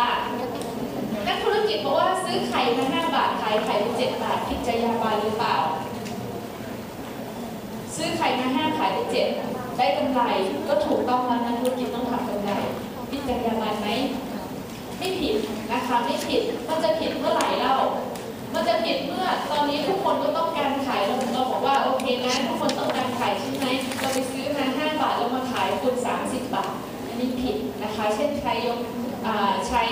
ล่ะนักธุรกิจบอกว่าซื้อไข่มาห้าบาทขายไข่เป็นเจ็ดบาทผิดจรรยาบรรณหรือเปล่า ซื้อไข่มาห้าขายไปเจ็ดได้กำไรก็ถูกต้องแล้วนักธุรกิจต้องทำกำไรผิดจรรยาบรรณไหมไม่ผิดนะคะไม่ผิดมันจะผิดเมื่อไหร่เล่ามันจะผิดเมื่อตอนนี้ทุกคนก็ต้องการขายเราเราบอกว่าโอเคนะทุกคนต้องการขายใช่ไหมเราไปซื้อมาห้าบาทแล้วมาขายคุณ30บาท อันนี้ผิดนะคะ เช่นใช้ยก ใช้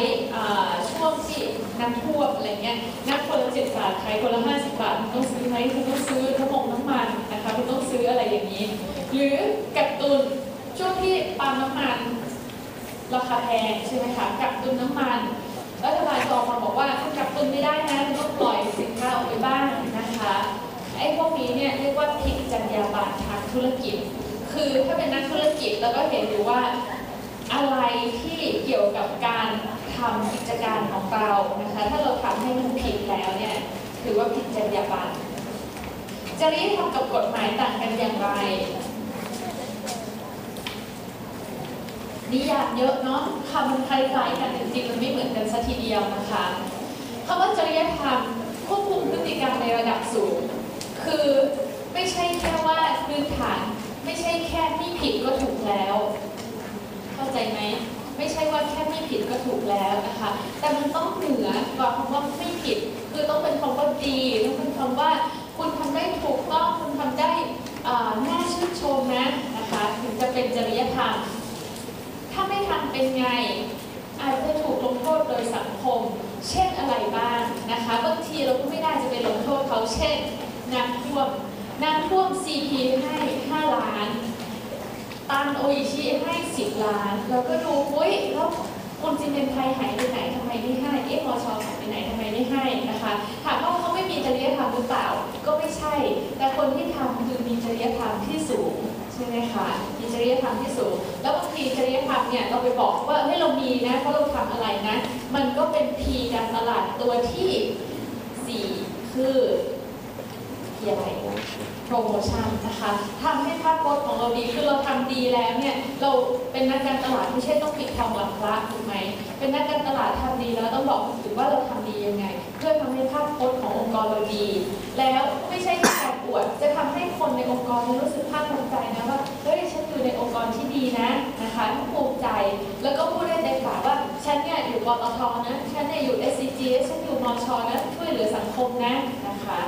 ช่วงที่น้ำท่วมอะไรเงี้ยน้ำคนละเจ็ดบาทขายคนละห้าสิบบาทคุณต้องซื้อไหมคุณต้องซื้อน้ำมงน้ำมันนะคะคุณต้องซื้ออะไรอย่างนี้ หรือกักตุนช่วงที่ปั๊มน้ำมันราคาแพงใช่ไหมคะกักตุนน้ำมันรัฐบาลก็ออกมาบอกว่าคุณกักตุนไม่ได้นะคุณต้องปล่อยสินค้าออกไปบ้างนะคะไอ้พวกนี้เนี่ยเรียกว่าผิดจรรยาบรรณทางธุรกิจ คือถ้าเป็นนักธุรกิจแล้วก็เห็นอยู่ว่า อะไรที่เกี่ยวกับการทำกิจการของเรานะคะ ถ้าเราทำให้มันผิดแล้วเนี่ยถือว่าผิดจรรยาบรรณจริยธรรมกับกฎหมายต่างกันอย่างไร นิยามเยอะเนาะคำมันคล้ายๆกันจริงๆมันไม่เหมือนกันสัทีเดียวนะคะคำว่าจริยธรรมควบคุมพฤติกรรมในระดับสูง คือไม่ใช่แค่ว่าพื้นฐาน ไม่ใช่แค่ไม่ผิดก็ถูกแล้ว เข้าใจไหมไม่ใช่ว่าแค่ไม่ผิดก็ถูกแล้วนะคะ แต่มันต้องเหนือกว่าคำว่าไม่ผิด คือต้องเป็นคำว่าดีต้องเป็นคำว่า คุณทำได้ถูกต้องคุณทำได้น่าชื่นชมนะนะคะ ถึงจะเป็นจริยธรรม ถ้าไม่ทำเป็นไง อาจจะถูกลงโทษโดยสังคม เช่นอะไรบ้างนะคะบางทีเราก็ไม่ได้จะไปลงโทษเขาเช่นน้ำท่วมน้ำท่วม CP ให้ 5 ล้าน ตันโออิชิให้ 10 ล้าน แล้วก็ดูอุ้ยแล้วคนจีนเป็นไทยหายไปไหนทำไมไม่ให้เอ๊ะมอชอหายไปไหนทำไมไม่ให้นะคะถามว่าเขาไม่มีจริยธรรมหรือเปล่า ก็ไม่ใช่ แต่คนที่ทำคือมีจริยธรรมที่สูงใช่ไหมคะมีจริยธรรมที่สูง แล้วบางทีจริยธรรมเนี่ยเราไปบอกว่าให้ยเรามีนะเพราะเราทำอะไรนะ มันก็เป็นพีการตลาดตัวที่สี่คือ พีอะไรโปรโมชั่นนะคะทำให้ภาพพจน์ของเราดีคือเราทำดีแล้วเนี่ยเราเป็นนักการตลาดไม่ใช่ต้องปิดทองหลังพระถูกไหมเป็นนักการตลาดทำดีแล้วต้องบอกคนอื่นว่าเราทำดียังไง เพื่อทำให้ภาพพจน์ขององค์กรเราดี แล้วไม่ใช่แค่การอวดจะทำให้คนในองค์กรรู้สึกภาคภูมิใจนะว่าเฮ้ยฉันอยู่ในองค์กรที่ดีนะนะคะภูมิใจแล้วก็พูดได้เต็มปากว่าฉันเนี่ยอยู่ปตทนะฉันเนี่ยอยู่ SCG ฉันอยู่มชนะช่วยเหลือสังคมนะนะคะ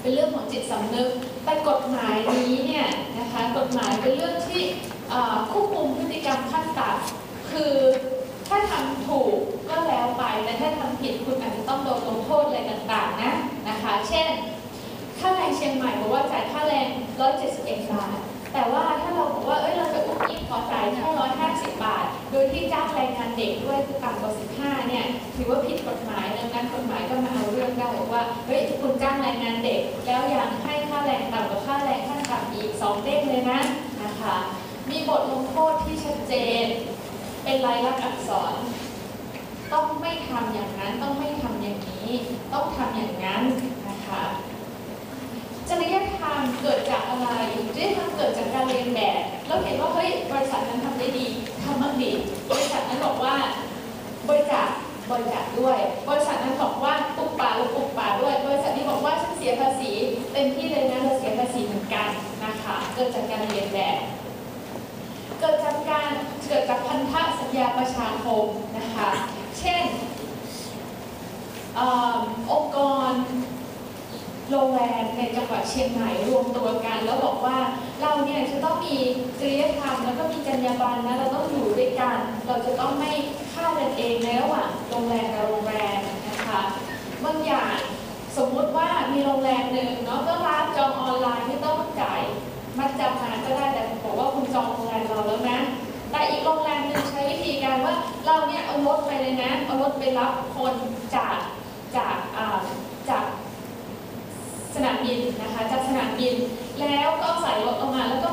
เป็นเรื่องของจิตสำนึก แต่กฎหมายนี้เนี่ยนะคะกฎหมายเป็นเรื่องที่ควบคุมพฤติกรรมขั้นต่ำคือถ้าทำถูกก็แล้วไปแต่ถ้าทำผิดคุณอาจจะต้องโดนลงโทษอะไรต่างๆนะนะคะ เช่น ค่าแรงเชียงใหม่บอกว่าจ่ายค่าแรง 171 บาท แต่ว่าถ้าเราบอกว่าเอ้ยเราจะอุ้มอิ๊บขอจ่ายแค่150 บาท โดยที่จ้างแรงงานเด็กด้วยคือต่ำกว่า 15 เนี่ยถือว่าผิดกฎหมายดังนั้นกฎหมายก็มาเอาเรื่อ บอกว่าเฮ้ยคุณจ้างแรงงานเด็ก แล้วยังให้ค่าแรงต่ำกว่าค่าแรงขั้นต่ำอีก2เด้งเลยนะนะคะ มีบทลงโทษที่ชัดเจน เป็นลายลักษณ์อักษร ต้องไม่ทำอย่างนั้นต้องไม่ทำอย่างนี้ ต้องทำอย่างนั้นนะคะจริยธรรมเกิดจากอะไรจริยธรรมเกิดจากการเรียนแบบแล้วเห็นว่าเฮ้ยบริษัทนั้นทำได้ดีทำมันดีบริษัทนั้นบอกว่าบริจาค บริจาคด้วย บริษัทนั้นบอกว่าปลูกป่าเราปลูกป่าด้วย บริษัทนี้บอกว่าฉันเสียภาษีเต็มที่เลยนะเราเสียภาษีเหมือนกันนะคะเกิดจากการเรียนแบบเกิดจากการเกิดจากพันธสัญญาประชาคมนะคะเช่นออองค์กรโรงแรมในจังหวัดเชียงใหม่รวมตัวกัน แล้วบอกว่าเราเนี่ยจะต้องมีจริยธรรมแล้วก็มีจรรยาบรรณนะเราต้องอยู่ด้วยกัน เราจะต้องไม่ ฆ่ากันเองในระหว่างโรงแรมกับโรงแรมนะคะบางอย่างสมมุติว่ามีโรงแรมหนึ่งเนาะก็ร้านจองออนไลน์ไม่ต้องจ่ายมัดจำมาก็ได้แต่บอกว่าคุณจองโรงแรมเราแล้วนะแต่อีกโรงแรมหนึ่งใช้วิธีการว่าเราเนี่ยเอารถไปเลยนะเอารถไปรับคนจากจากอ่าจากสนามบินนะคะจากสนามบิน แล้วก็ใส่รถออกมาแล้วก็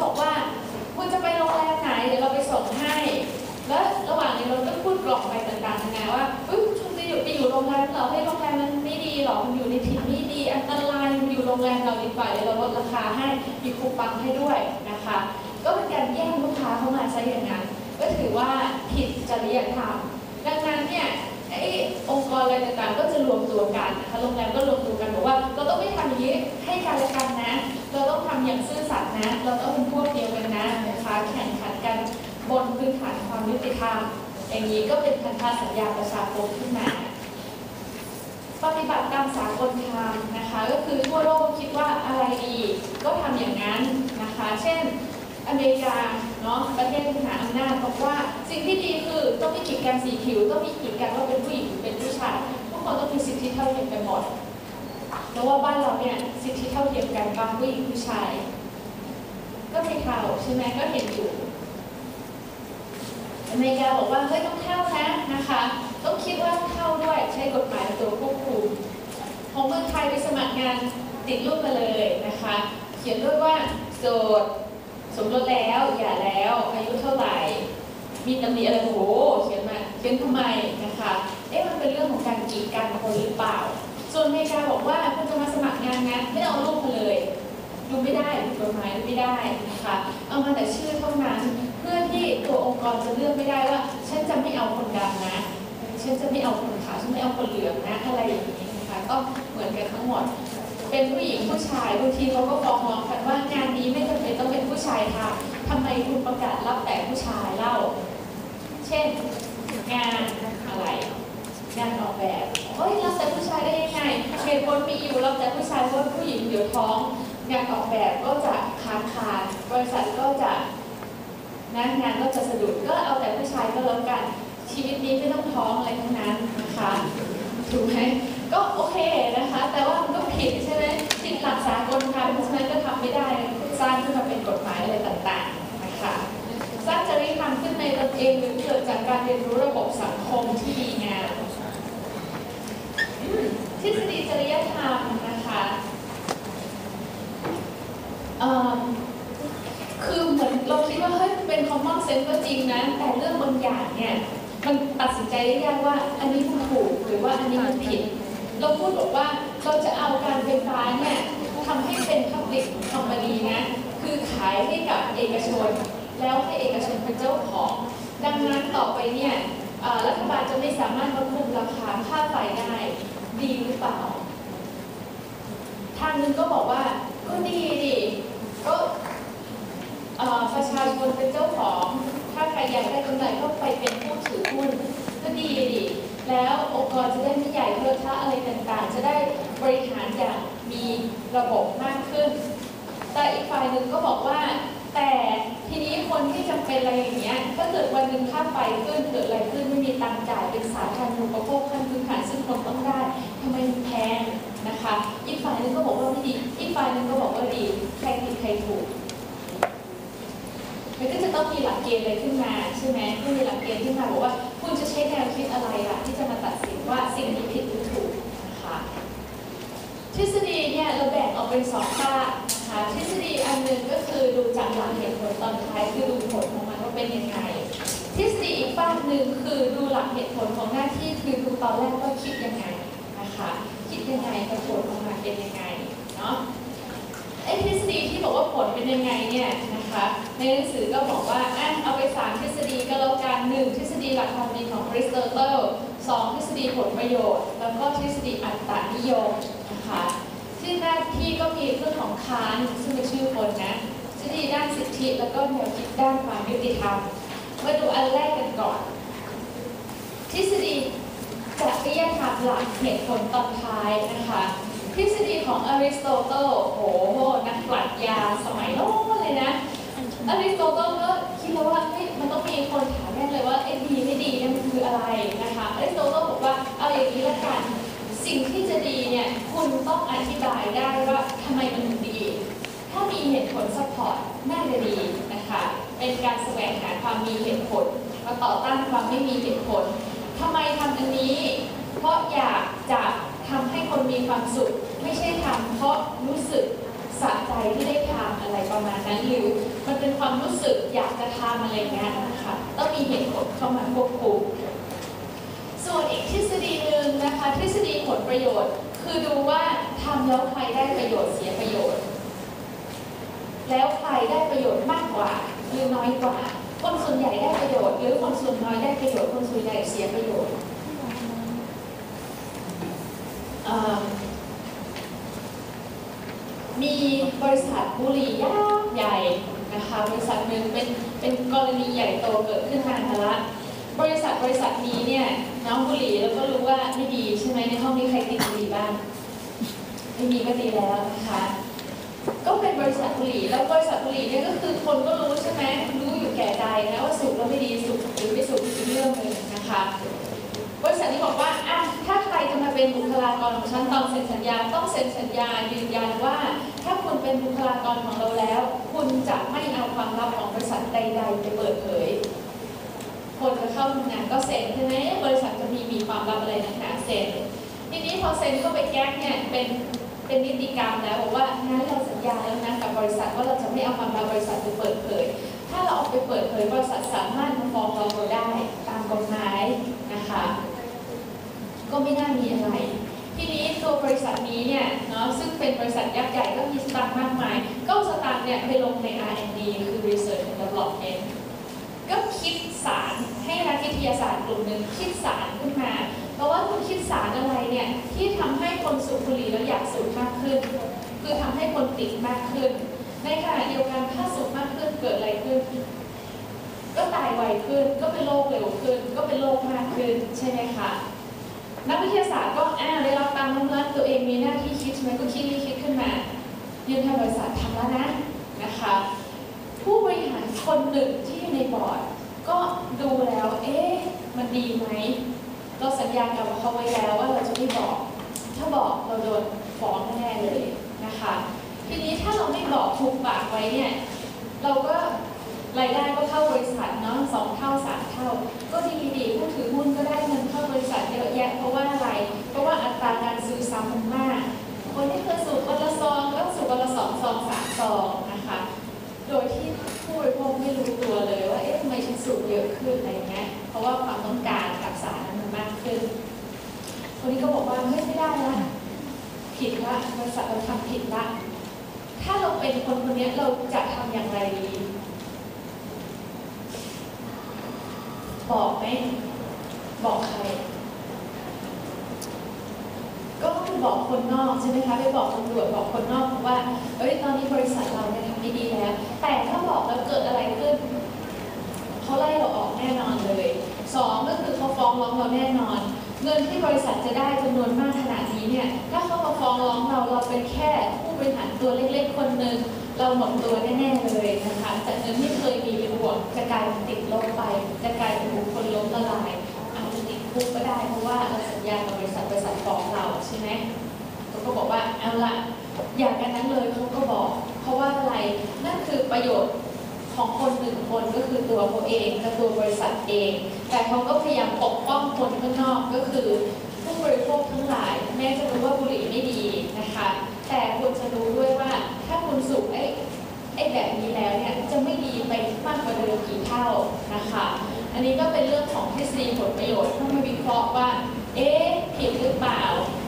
หรอกมันอยู่ในถิ่นไม่ดีอันตรายมันอยู่โรงแรมเราดีกว่าเดี๋ยวเราลดราคาให้มีคูปองให้ด้วยนะคะ ก็เป็นการแย่งลูกค้าเข้ามาซะอย่างนั้น ก็ถือว่าผิดจริยธรรมดังนั้นเนี่ยไอ้องค์กรอะไรต่างๆก็จะรวมตัวกันนะคะโรงแรมก็รวมตัวกันบอกว่า เราต้องไม่ทำอย่างนี้ให้กันและกันนะ เราต้องทำอย่างซื่อสัตย์นะ เราต้องเป็นพวกเดียวกันนะนะคะแข่งขันกันบนพื้นฐานความยุติธรรมอย่างนี้ก็เป็นพันธสัญญาประชาคมขึ้นมา ปฏิบัติตามสากลธรรมนะคะ ก็คือทั่วโลกคิดว่าอะไรดีก็ทำอย่างนั้นนะคะ เช่นอเมริกาเนาะประเทศมหาอำนาจบอกว่าสิ่งที่ดีคือต้องม่กีดกันสีผิว ต้องม่กีดกันว่าเป็นผู้หญิงเป็นผู้ชายทุกคนต้องมีสิทธิเท่าเทียมกันหมดแล้วว่าบ้านเราเนี่ยสิทธิเท่าเทียมกันบางผู้หญิงผู้ชาย ก็ไม่เท่าใช่ไหมก็เห็นอยู่อเมริกาบอกว่าเฮ้ยต้องเท่านะนะคะ ต้องคิดว่าเท่าด้วยใช้กฎหมายเป็นตัวควบคุมของเมืองไทยไปสมัครงานติดรูปมาเลยนะคะ เขียนด้วยว่าโสดสมรสแล้วอย่าแล้วอายุเท่าไหร่ มีตำหนิอะไรโอ้โหเขียนมาเขียนทำไมนะคะเอ๊ะมันเป็นเรื่องของการกีดกันคนหรือเปล่า ส่วนอเมริกาบอกว่าคุณจะมาสมัครงานนะไม่เอารูปมาเลยดูไม่ได้ผิดกฎหมายดูไม่ได้นะคะเอามาแต่ชื่อเท่านั้น เพื่อที่ตัวองค์กรจะเลือกไม่ได้ว่า ฉันจะไม่เอาคนดำนะ ฉันจะไม่เอาคนขาวฉันไม่เอาคนเหลืองนะอะไรอย่างนี้นะคะก็เหมือนกันทั้งหมด เป็นผู้หญิงผู้ชายบางทีเขาก็ฟ้องร้องกันว่างานนี้ไม่จำเป็นต้องเป็นผู้ชายทำทำไมคุณประกาศรับแต่ผู้ชายเล่า เช่นงานอะไรงานออกแบบเฮ้ยรับแต่ผู้ชายได้ยังไงเหตุผลมีอยู่รับแต่ผู้ชายเพราะผู้หญิงเดี๋ยวท้องงานออกแบบก็จะค้างคานบริษัทก็จะนะงานก็จะสะดุดก็เอาแต่ผู้ชายก็แล้วกัน ชีวิตนี้ไม่ต้องท้องอะไรทั้งนั้นนะคะ ถูกไหมก็โอเคนะคะ แต่ว่ามันก็ผิดใช่ไหมผิดหลักสากลค่ะเพราะฉะนั้นก็ทำไม่ได้สร้างขึ้นมาเป็นกฎหมายอะไรต่างๆนะคะสร้างจริยธรรมขึ้นในตนเองหรือเกิดจากการเรียนรู้ระบบสังคมที่ดีงามอืมทฤษฎีจริยธรรมนะคะเอิ่มคือเหมือนเราคิดว่าเฮ้ยเป็น common sense ก็จริงนะ แต่เรื่องบางอย่างเนี่ย มัน ตัดสินใจได้ยากว่าอันนี้มันถูกหรือว่าอันนี้มันผิด เราพูดบอกว่าเราจะเอาการไฟฟ้าเนี่ยทำให้เป็น public company นะคือขายให้กับเอกชน แล้วให้เอกชนเป็นเจ้าของ ดังนั้นต่อไปเนี่ยรัฐบาลจะไม่สามารถควบคุมราคาค่าไฟได้ดีหรือเปล่าทางนึงก็บอกว่าก็ดีดิก็ประชาชนเป็นเจ้าของ ถ้าใครอยากได้กำไรก็ไปเป็นผู้ถือหุ้น ดีดิแล้วองค์กรจะได้ไม่ใหญ่เทอะทะอะไรต่างๆ จะได้บริหารอย่างมีระบบมากขึ้น แต่อีกฝ่ายหนึ่งก็บอกว่า แต่ทีนี้คนที่จำเป็นอะไรอย่างเงี้ยถ้าเกิดวันหนึ่งค่าไฟขึ้นเกิดอะไรขึ้นไม่มีตังค์จ่ายเป็นสาธารณูปโภคขั้นพื้นฐานซึ่งคนต้องได้ทำไมมันแพงนะคะ อีกฝ่ายหนึ่งก็บอกว่าไม่ดี อีกฝ่ายหนึ่งก็บอกว่าดีใครผิดใครถูกมันก็จะต้องมีหลักเกณฑ์อะไรขึ้นมาใช่ไหมที่มีหลักเกณฑ์ขึ้นมาบอกว่า คุณจะใช้แนวคิดอะไรล่ะที่จะมาตัดสินว่าสิ่งนี้ผิดหรือถูกนะคะทฤษฎีเนี่ยเราแบ่งออกเป็นสองภาคนะคะทฤษฎีอันหนึ่งก็คือดูจากหลักเหตุผลตอนท้ายคือดูผลของมันว่าเป็นยังไงทฤษฎีอีกฝากหนึ่งคือดูหลักเหตุผลของหน้าที่คือดูตอนแรกว่าคิดยังไงนะคะคิดยังไงแต่ผลออกมาเป็นยังไงเนาะไอ้ทฤษฎีที่บอกว่าผลเป็นยังไงเนี่ย นะคะ ในหนังสือก็บอกว่าอะเอาไปสามทฤษฎีก็แล้วกันหนึ่งทฤษฎีหลักความดีของอริสโตเติลสองทฤษฎีผลประโยชน์ แล้วก็ทฤษฎีอัตตานิยมนะคะที่หน้าที่ก็มีเรื่องของคานซึ่งเป็นชื่อคนนะทฤษฎีด้านสิทธิแล้วก็แนวคิดด้านความยุติธรรมมาดูอันแรกกันก่อน ทฤษฎีจริยธรรมหลักเหตุผลตอนท้ายนะคะทฤษฎีของอริสโตเติลโอ้โห นักปรัชญาสมัยโน้นเลยนะ อริสโตเติลก็คิดแล้วว่ามันต้องมีคนถามแน่เลยว่าไอ้ดีไม่ดีเนี่ยมันคืออะไรนะคะอริสโตเติลบอกว่าเอาอย่างนี้ละกัน สิ่งที่จะดีเนี่ยคุณต้องอธิบายได้ว่าทำไมมันถึงดี ถ้ามีเหตุผลซัพพอร์ตน่าจะดีนะคะเป็นการแสวงหาความมีเหตุผลมาต่อต้านความไม่มีเหตุผลทำไมทำอันนี้ เพราะอยากจะทำให้คนมีความสุข ไม่ใช่ทำเพราะรู้สึก สะใจที่ได้ทำอะไรประมาณนั้นหรือมันเป็นความรู้สึกอยากจะทำอะไรเงี้ยนะคะต้องมีเหตุผลเข้ามาควบคุมส่วนอีกทฤษฎีหนึ่งนะคะทฤษฎีผลประโยชน์ คือดูว่าทำแล้วใครได้ประโยชน์เสียประโยชน์ แล้วใครได้ประโยชน์มากกว่าหรือน้อยกว่าคนส่วนใหญ่ได้ประโยชน์ หรือคนส่วนน้อยได้ประโยชน์คนส่วนใหญ่เสียประโยชน์ มีบริษัทบุหรี่ยักษ์ใหญ่นะคะบริษัทหนึ่งเป็นเป็นกรณีใหญ่โตเกิดขึ้นนานมาละบริษัทบริษัทนี้เนี่ยน้องบุหรี่แล้วก็รู้ว่าไม่ดีใช่ไหมในห้องนี้ใครติดบุหรี่บ้างไม่มีก็ดีแล้วนะคะก็เป็นบริษัทบุหรี่แล้วบริษัทบุหรี่เนี่ยก็คือคนก็รู้ใช่ไหมรู้อยู่แก่ใจนะว่าสูบแล้วไม่ดีสูบหรือไม่สูบอีกเรื่องหนึ่งนะคะบริษัทนี้บอกว่า เป็นบุคลากรของฉันตอนเซ็นสัญญาต้องเซ็นสัญญายืนยันว่า ถ้าคุณเป็นบุคลากรของเราแล้ว คุณจะไม่เอาความลับของบริษัทใด ๆ ไปเปิดเผย คนจะเข้าทำงานก็เซ็นใช่ไหมบริษัทจะมีมีความลับอะไรนักหนาเซ็นทีนี้พอเซ็นเข้าไปแก๊กเนี่ยเป็นเป็นนิติกรรมแล้วบอกว่างั้นเราสัญญาแล้วนะกับบริษัทว่าเราจะไม่เอาความลับบริษัทไปเปิดเผย ถ้าเราเอาไปเปิดเผยบริษัทสามารถมาฟ้องเราได้ตามกฎหมายนะคะ ก็ไม่น่ามีอะไร ทีนี้ตัวบริษัทนี้เนี่ยเนาะซึ่งเป็นบริษัทยักษ์ใหญ่ก็มีสตางค์มากมาย ก็สตางค์เนี่ยไปลงใน R&D คือ Research and Development ก็คิดสารให้นักวิทยาศาสตร์กลุ่มหนึ่งคิดสารขึ้นมา เพราะว่าคุณคิดสารอะไรเนี่ยที่ทำให้คนสูบบุหรี่แล้วอยากสูบมากขึ้น คือทำให้คนติดมากขึ้น ในขณะเดียวกันถ้าสูบมากขึ้นเกิดอะไรขึ้น ก็ตายไวขึ้น ก็เป็นโรคเร็วขึ้น ก็เป็นโรคมากขึ้นใช่ไหมคะ นักวิทยาศาสตร์ก็อ่าได้รับตามน้ำรัดตัวเองมีหน้าที่คิดใช่ไหมก็คิดคิดขึ้นมายืนให้บริษัททำแล้วนะนะคะ ผู้บริหารคนหนึ่งที่อยู่ในบอร์ดก็ดูแล้วเอ๊ะมันดีไหมเราสัญญากับเขาไว้แล้วว่าเราจะไม่บอก ถ้าบอกเราโดนฟ้องแน่เลยนะคะ ทีนี้ถ้าเราไม่บอกถูกปากไว้เนี่ยเราก็ รายได้ก็เข้าบริษัทเนาะสองเท่าสามเท่า ก็ดีดีผู้ถือหุ้นก็ได้เงินเข้าบริษัทเยอะแยะเพราะว่าอะไร เพราะว่าอัตราการซื้อซ้ำมันมาก คนที่เคยสูบวันละซองก็สูบวันละสองซองสามซองนะคะ โดยที่ผู้บริโภคไม่รู้ตัวเลยว่าเอ๊ะทำไมฉันสูบเยอะขึ้นอะไรเงี้ยเพราะว่าความต้องการกับสารนั้นมันมากขึ้น คนนี้ก็บอกว่าไม่ได้ละผิดละบริษัทเราทำผิดละถ้าเราเป็นคนคนนี้เราจะทำอย่างไรดี บอก ไหมบอกใคร ก็ต้อบอกคนนอกใช่ไหมคะไปบอกตำรวจบอกคนนอกว่าเอ้ยตอนนี้บริษัทเราเนี่ยทำไม่ดีแล้ว แต่ถ้าบอกแล้วเกิดอะไรขึ้นเขาไล่เราออกแน่นอนเลยสองก็คือเขาฟ้องร้องเราแน่นอน เงินที่บริษัทจะได้จำนวนมากขนาดนี้เนี่ยถ้าเขามาฟ้องร้องเราเราเป็นแค่ผู้บริหารตัวเล็กๆคนหนึ่งเราหมดตัวแน่ๆเลยนะคะจากเงินที่เคยมีเป็นบวกจะกลายเป็นติดลบไปจะกลายเป็นบุค ญากับบริษัทบริษัทฟ้องเราใช่ไหมเขาก็บอกว่าเอาละอย่างกันนั้นเลยเขาก็บอก เพราะว่าอะไรนั่นคือประโยชน์ของคนหนึ่งคนก็คือตัวเขาเองกับตัวบริษัทเอง แต่เขาก็พยายามปกป้องคนข้างนอกก็คือผู้บริโภคทั้งหลาย แม้จะรู้ว่าบุหรี่ไม่ดีนะคะ แต่ควรจะรู้ด้วยว่าถ้าคุณสูบไอ้ไอ้แบบนี้แล้วเนี่ยจะไม่ดีไปมากกว่าเดิมกี่เท่านะคะ อันนี้ก็เป็นเรื่องของทฤษฎีผลประโยชน์ต้องมาวิเคราะห์ว่า เอ๊ะผิดหรือเปล่า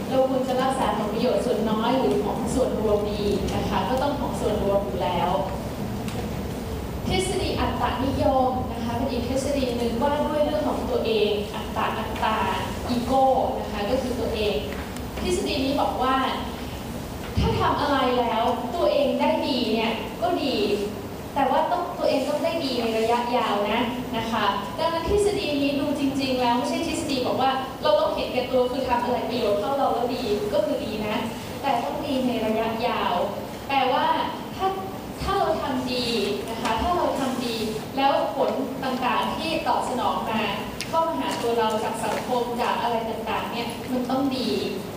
เราควรจะรักษาผลประโยชน์ส่วนน้อยหรือของส่วนรวมดีนะคะ ก็ต้องของส่วนรวมอยู่แล้ว ทฤษฎีอัตตานิยมนะคะเป็นอีกทฤษฎีหนึ่งว่าด้วยเรื่องของตัวเอง อัตตาอัตตาอีโก้นะคะก็คือตัวเอง ทฤษฎีนี้บอกว่า ถ้าทำอะไรแล้วตัวเองได้ดีเนี่ยก็ดี แต่ว่าต้องตัวเองต้องได้ดีในระยะยาวนะนะคะ ดังนั้นทฤษฎีนี้ดูจริง ๆ แล้วไม่ใช่ทฤษฎีบอกว่าเราต้องเห็นแก่ตัวคือทำอะไรประโยชน์เข้าเราแล้วดีก็คือดีนะ แต่ต้องดีในระยะยาว แปลว่าถ้าถ้าเราทำดีนะคะ ถ้าเราทำดีแล้วผลต่างๆที่ตอบสนองมาเข้ามาหาตัวเราจากสังคมจากอะไรต่างๆเนี่ยมันต้องดี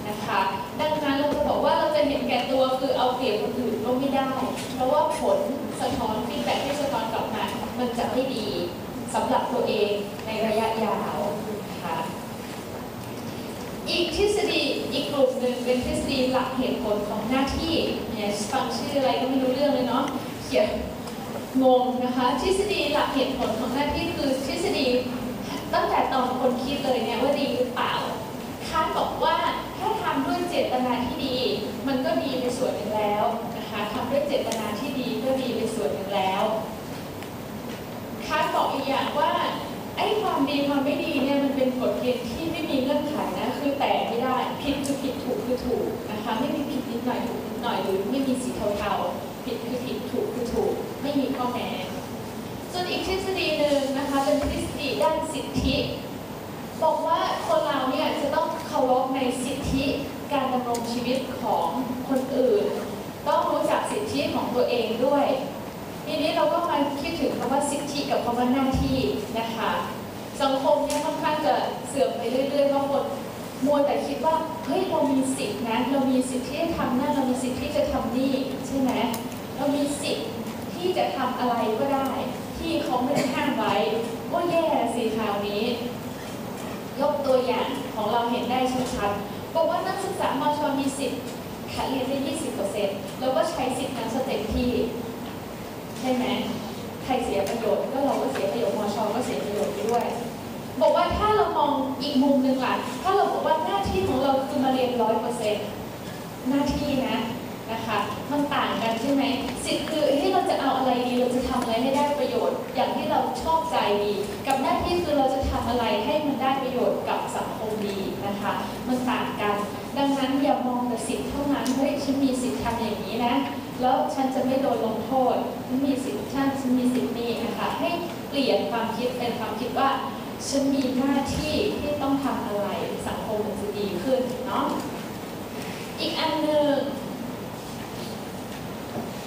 นะคะ ดังนั้นเราจะบอกว่าเราจะเห็นแก่ตัวคือเอาเปรียบคนอื่นก็ไม่ได้ เพราะว่าผล สะท้อนฟีดแบ็ที่สะท้อนกลับมา มันจะไม่ดีสำหรับตัวเองในระยะยาวนะคะอีกทฤษฎีอีกกลุ่มหนึ่งเป็นทฤษฎีหลักเหตุผลของหน้าที่เนี่ยฟังชื่ออะไรก็ไม่รู้เรื่องเลยเนาะเขียนงงนะคะทฤษฎีหลักเหตุผลของหน้าที่คือทฤษฎีตั้งแต่ตอนคนคิดเลยเนี่ยว่าดีหรือเปล่าคานบอกว่าถ้าทำด้วยเจตนาที่ดี มันก็ดีไปส่วนหนึ่งแล้ว คะทำด้วยเจตนาที่ดีก็ดีเป็นส่วนหนึ่งแล้วคัสบอกอีกอย่างว่าไอ้ความดีความไม่ดีเนี่ยมันเป็นกฎเกณฑ์ที่ไม่มีเงื่อนไขนะคือแตกไม่ได้ผิดคือผิดถูกคือถูกนะคะไม่มีผิดนิดหน่อยถูกนิดหน่อยหรือไม่มีสีเทาๆผิดคือผิดถูกคือถูก ไม่มีข้อแม้ส่วนอีกทฤษฎีหนึ่งนะคะเป็นทฤษฎีด้านสิทธิ บอกว่าคนเราเนี่ยจะต้องเคารพในสิทธิการดำรงชีวิตของคนอื่น ต้องรู้จักสิทธิของตัวเองด้วย ทีนี้เราก็มาคิดถึงคำว่าสิทธิกับคำว่าหน้าที่นะคะ สังคมเนี่ยค่อนข้างจะเสื่อมไปเรื่อยๆเพราะคนมัวแต่คิดว่าเฮ้ยเรามีสิทธินะเรามีสิทธิที่จะทำนั่นเรามีสิทธิที่จะทำนี่ใช่ไหมเรามีสิทธิที่จะทำอะไรก็ได้ ที่เขาไม่ได้ห้ามไว้ก็แย่สิคราวนี้ ยกตัวอย่างของเราเห็นได้ชัดๆบอกว่านักศึกษามชมีสิทธิ์ คัดเรียนได้20%แล้วก็ใช้สิทธิ์นั้นสเต็ปที่ใช่ไหมใครเสียประโยชน์ก็เราก็เสียประโยชน์มชก็เสียประโยชน์ไปด้วย บอกว่าถ้าเรามองอีกมุมหนึ่งล่ะถ้าเราบอกว่าหน้าที่ของเราคือมาเรียนร้อยเปอร์เซ็นต์หน้าที่นะนะคะมันต่างกันใช่ไหมสิทธิ์คือที่เราจะเอาอะไรดีเราจะทำอะไรให้ได้ประโยชน์ อย่างที่เราชอบใจดี กับหน้าที่คือเราจะทำอะไรให้มันได้ประโยชน์กับสังคมดีนะคะ มันต่างกัน ดังนั้นอย่ามองแต่สิทธิ์เท่านั้นเฮ้ยฉันมีสิทธิ์ทำอย่างนี้นะ แล้วฉันจะไม่โดนลงโทษฉันมีสิทธิ์ฉันฉันมีสิทธิ์นี้นะคะให้เปลี่ยนความคิดเป็นความคิดว่าฉันมีหน้าที่ที่ต้องทำอะไรสังคมมันจะดีขึ้นเนาะอีกอันหนึ่ง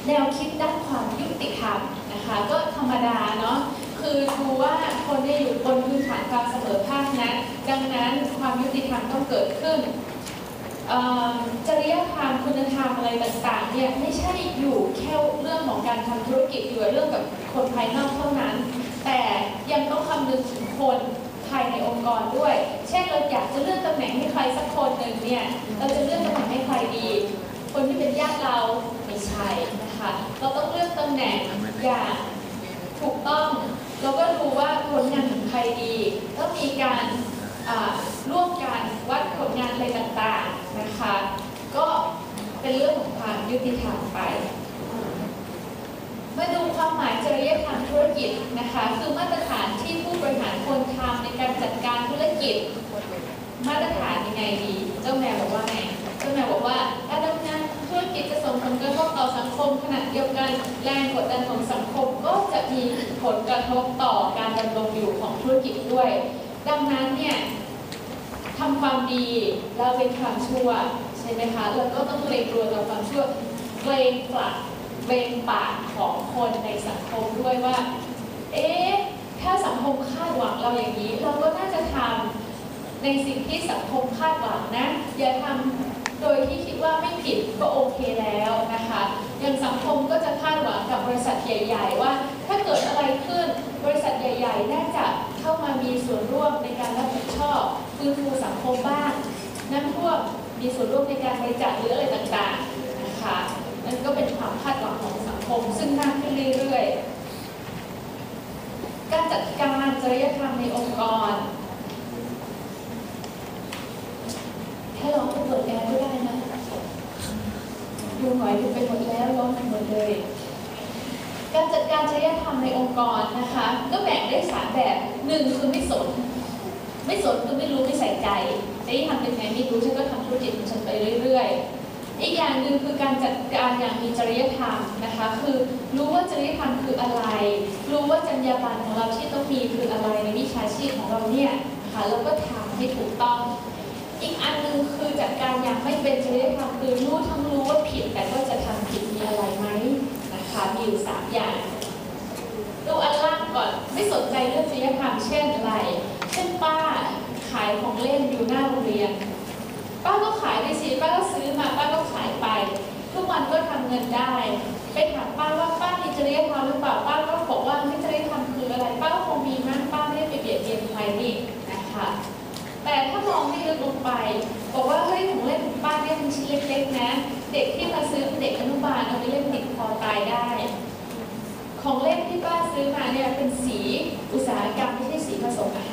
แนวคิดด้านความยุติธรรมนะคะก็ธรรมดาเนาะคือดูว่าคนได้อยู่บนพื้นฐานความเสมอภาคนะดังนั้นความยุติธรรมต้องเกิดขึ้น จริยธรรมคุณธรรมอะไรต่างๆเนี่ยไม่ใช่อยู่แค่เรื่องของการทำธุรกิจอยู่เรื่องกับคนภายนอกเท่านั้น แต่ยังต้องคำนึงถึงคนภายในองค์กรด้วย เช่นเราอยากจะเลื่อนตำแหน่งให้ใครสักคนหนึ่งเนี่ยเราจะเลื่อนตำแหน่งให้ใครดี คนที่เป็นญาติเราไม่ใช่นะคะเราต้องเลือกตำแหน่งอย่างถูกต้องเราก็ดูว่าผลงานของใครดีต้องมีการร่วมกันวัดผลงานอะไรต่างๆ นะคะ ก็เป็นเรื่องของความยุติธรรมไปมาดูความหมายจริยธรรมธุรกิจนะคะ คือมาตรฐานที่ผู้บริหารควรทำในการจัดการธุรกิจ มาตรฐานยังไงดี เจ้าแม่บอกว่าไงเจ้าแม่บอกว่าการดำเนินธุรกิจจะส่งผลกระทบต่อสังคมขณะเดียวกันแรงกดดันของสังคมก็จะมีผลกระทบต่อการดำรงอยู่ของธุรกิจด้วย ดังนั้นเนี่ย ทำความดีแล้วเป็นความชั่วใช่ไหมคะแล้วก็ต้องเกรงกลัวต่อความชั่วเกรงปากเกรงปากของคนในสังคมด้วยว่า เอ๊ะถ้าสังคมคาดหวังเราอย่างนี้ เราก็น่าจะทำในสิ่งที่สังคมคาดหวังนะ อย่าทำโดยที่คิดว่าไม่ผิดก็โอเคแล้วนะคะอย่างสังคมก็จะคาดหวังกับบริษัทใหญ่ ๆ ว่า ถ้าเกิดอะไรขึ้นบริษัทใหญ่ ๆ น่าจะเข้ามามีส่วนร่วมในการรับ ฟื้นฟูสังคมบ้างน้ำท่วมมีส่วนร่วมในการบริจาคหรืออะไรต่างๆนะคะนั่นก็เป็นความคาดหวังของสังคม ซึ่งมากขึ้นเรื่อยๆ การจัดการจริยธรรมในองค์กรถ้าเราเปิดแอร์ก็ได้นะดูหน่อยดูไปหมดแล้วร้อนไปหมดเลย การจัดการจริยธรรมในองค์กรนะคะ ก็แบ่งได้สามแบบหนึ่งคือไม่สน ไม่สนคือไม่รู้ไม่ใส่ใจจะให้ทำเป็นไงไม่รู้ฉันก็ทำธุรกิจของฉันไปเรื่อยๆ อีกอย่างหนึ่งคือการจัดการอย่างมีจริยธรรมนะคะ คือรู้ว่าจริยธรรมคืออะไร รู้ว่าจรรยาบรรณของเราที่ต้องมีคืออะไรในวิชาชีพของเราเนี่ยนะคะแล้วก็ทำให้ถูกต้อง อีกอันหนึ่งคือจัดการอย่างไม่เป็นจริยธรรมคือรู้ทั้งรู้ว่าผิดแต่ก็จะทำผิดมีอะไรไหมนะคะมีอยู่สามอย่างดูอันล่างก่อนไม่สนใจเรื่องจริยธรรมเช่นอะไร เช่นป้าขายของเล่นอยู่หน้าโรงเรียน ป้าก็ขายได้สิป้าก็ซื้อมาป้าก็ขายไป ทุกวันก็ทำเงินได้ ไปถามป้าว่าป้ามีจริยธรรมหรือเปล่าป้าก็บอกว่าไม่จริยธรรมคืออะไรป้าก็คงมีมั้งป้าไม่ได้ไปเบียดเบียนใครนี่นะคะแต่ถ้ามองให้ลึกลงไป บอกว่าเฮ้ยของเล่นของป้าเนี่ยมันชิ้นเล็กๆนะ เด็กที่มาซื้อเป็นเด็กอนุบาลเอาไปเล่นติดคอตายได้ ของเล่นที่ป้าซื้อมาเนี่ยเป็นสีอุตสาหกรรมไม่ใช่สีผสมอาหาร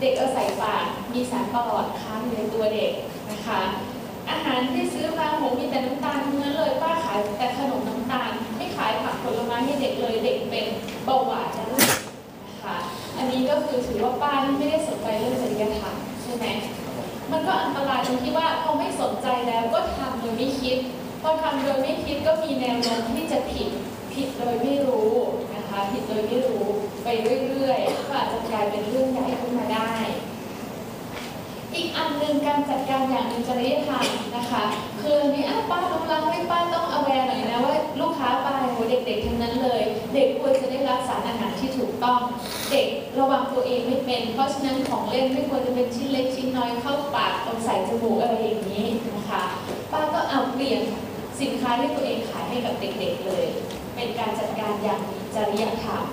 เด็กเอาใส่ปากมีสารประหลอดค้างอยู่ในตัวเด็กนะคะ อาหารที่ซื้อมาโหมีแต่น้ำตาลเนั้นเลยป้าขายแต่ขนมน้ำตาล ไม่ขายผักผลไม้ให้เด็กเลยเด็กเป็นเบาหวานนะลูกนะคะอันนี้ก็คือถือว่าป้านี่ไม่ได้สนใจเรื่องจริยธรรมใช่ไหมมันก็อันตรายตรงที่ว่าพอไม่สนใจแล้วก็ทำโดยไม่คิดพอทำโดยไม่คิดก็มีแนวโน้มที่จะผิดผิดโดยไม่รู้นะคะผิดโดยไม่รู้ ไปเรื่อยๆ ก็อาจจะกลายเป็นเรื่องใหญ่ขึ้นมาได้ อีกอันหนึ่งการจัดการอย่างมีจริยธรรมนะคะ คืออันนี้อะป้าต้องรัให้ป้าต้องเอาแวร์หน่อยนะว่าลูกค้าป้าโหเด็กๆทั้งนั้นเลย เด็กควรจะได้รับสารอาหารที่ถูกต้อง เด็กระวังตัวเองไม่เป็น เพราะฉะนั้นของเล่นไม่ควรจะเป็นชิ้นเล็กชิ้นน้อยเข้าปากเอาใส่จมูกอะไรอย่างนี้นะคะ ป้าก็เอาเปลี่ยนสินค้าที่ตัวเองขายให้กับเด็กๆเลย เป็นการจัดการอย่างมีจริยธรรม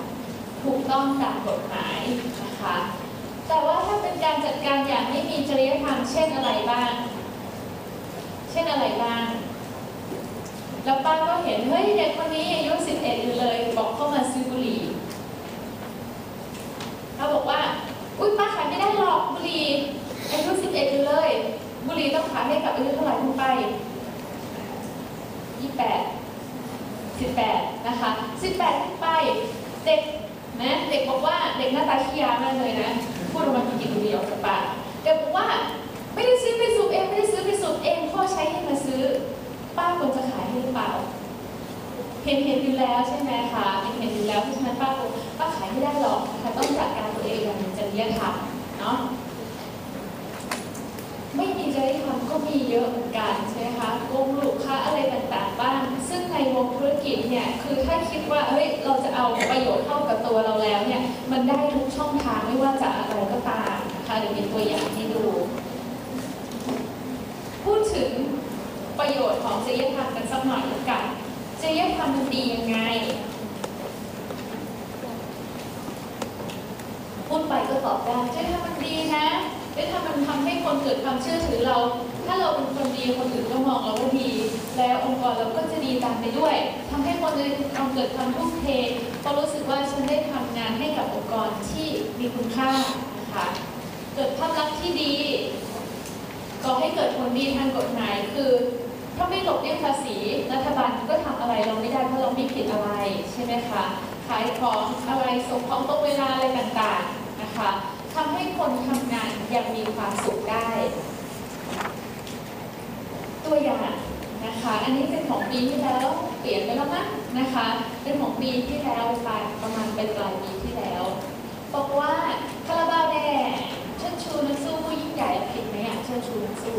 ถูกต้องตามกฎหมายนะคะ แต่ว่าถ้าเป็นการจัดการอย่างไม่มีจริยธรรมเช่นอะไรบ้าง เช่นอะไรบ้าง แล้วป้าก็เห็นเฮ้ยเด็กคนนี้อายุ11อยู่เลย บอกเข้ามาซื้อบุหรี่เขาบอกว่า อุ้ยป้าขายไม่ได้หรอกบุหรี่อายุ11อยู่เลย บุหรี่ต้องขายให้กับอายุเท่าไหร่ขึ้นไป28 18 นะคะ 18ขึ้นไป เด็ก นะเด็กบอกว่าเด็กหน้าตาขี้ยามากเลยนะพูดออกมากินบุหรี่ออกจากปากเด็กบอกว่าไม่ได้ซื้อไปสูบเองไม่ได้ซื้อไปสูบเองพ่อใช้ให้มาซื้อ ป้าควรจะขายให้หรือเปล่า เห็นเห็นอยู่แล้วใช่ไหมคะเห็นเห็นอยู่แล้วเพราะฉะนั้นป้าป้าขายไม่ได้หรอกค่ะต้องจัดการตัวเองอย่างมีจริยธรรมเนาะ ไม่มีจริยธรรม ก็มีเยอะเหมือนกันใช่ไหมคะโกงลูกค้าอะไรต่างๆ บ้าง ซึ่งในวงธุรกิจเนี่ยคือถ้าคิดว่าเฮ้ยเราจะเอาประโยชน์เข้ากับตัวเราแล้วเนี่ยมันได้ทุกช่องทางไม่ว่าจะอะไรก็ตามนะคะเดี๋ยวมีตัวอย่างให้ดู พูดถึงประโยชน์ของจริยธรรมกันสักหน่อยละกันจริยธรรมมันดียังไงพูดไปก็ตอบได้จริยธรรมมันดีนะจริยธรรมมันทำให้คนเกิดความเชื่อถือเรา ถ้าเราเป็นคนดีคนอื่นก็มองเราว่าดี แล้วองค์กรเราก็จะดีตามไปด้วยทำให้คนอื่นเอาเกิดความทุ่มเทเพราะรู้สึกว่าฉันได้ทำงานให้กับองค์กรที่มีคุณค่านะคะเกิดภาพลักษณ์ที่ดีก่อให้เกิดผลดีทางกฎหมายคือถ้าไม่หลบเลี่ยงภาษีรัฐบาลก็ทำอะไรเราไม่ได้เพราะเราไม่ผิดอะไรใช่ไหมคะขายของอะไรส่งของตรงเวลาอะไรต่างๆนะคะทำให้คนทำงานยังมีความสุขได้ ตัวอย่างนะคะ อันนี้เป็นของปีที่แล้วเปลี่ยนไปแล้วมั้งนะคะ เป็นของปีที่แล้วปลายประมาณเป็นปลายปีที่แล้ว บอกว่าคาราบาวแดงเชิดชูนักสู้ผู้ยิ่งใหญ่ผิดไหมอะเชิดชูนักสู้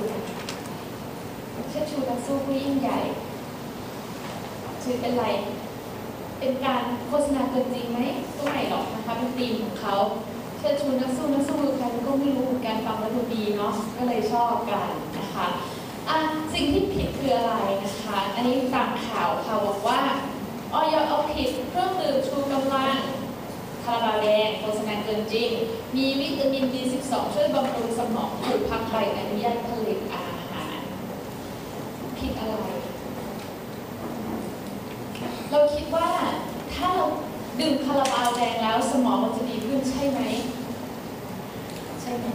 เชิดชูนักสู้ผู้ยิ่งใหญ่ถือเป็นไร เป็นการโฆษณาเกินจริงไหมก็ไม่หรอกนะคะเป็นธีมของเขาเชิดชูนักสู้นักสู้คือใครก็ไม่รู้เหมือนกันฟังแล้วดูดีเนาะก็เลยชอบกันนะคะ อะสิ่งที่ผิดคืออะไรนะคะ อันนี้ตามข่าวค่ะบอกว่าออยเอาผิดเครื่องดื่มชูกำลังคาราบาวแดงโฆษณาเกินจริง มีวิตามิน B12 ช่วยบำรุงสมองถูกพักใบอนุญาตผลิตอาหาร ผิดอะไร เราคิดว่าถ้าเราดื่มคาราบาแดงแล้วสมองมันจะดีขึ้นใช่ไหม ใช่ไหม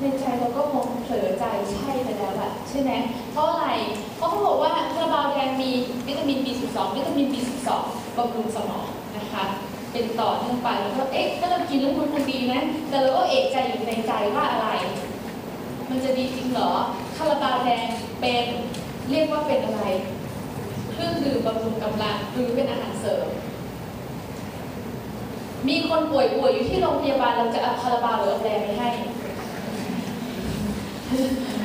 ในใจเราก็มองเผลอใจใช่ไปแล้วอะใช่ไหมเพราะอะไรเพราะเขาบอกว่าคาราบาวแดงมีวิตามิน B12 วิตามิน B12 บำรุงสมองนะคะเป็นต่อเนื่องไปแล้วก็เอ๊ะถ้าเรากินแล้วมันคงดีนะแต่เราก็เอกใจอยู่ในใจว่าอะไร มันจะดีจริงเหรอคาราบาวแดงเป็นเรียกว่าเป็นอะไรเครื่องดื่มบำรุงกำลังหรือเป็นอาหารเสริมมีคนป่วยป่วยอยู่ที่โรงพยาบาลเราจะเอาคาราบาวหรือเอาแดงไปให้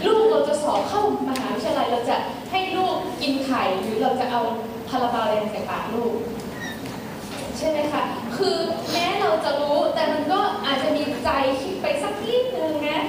ลูกเราจะสอบเข้ามหาวิทยาลัยเราจะให้ลูกกินไข่หรือเราจะเอาพาราบาลแดงใส่ปากลูก ใช่ไหมคะ คือแม้เราจะรู้แต่มันก็อาจจะมีใจคิดไปสักนิดนึงนะ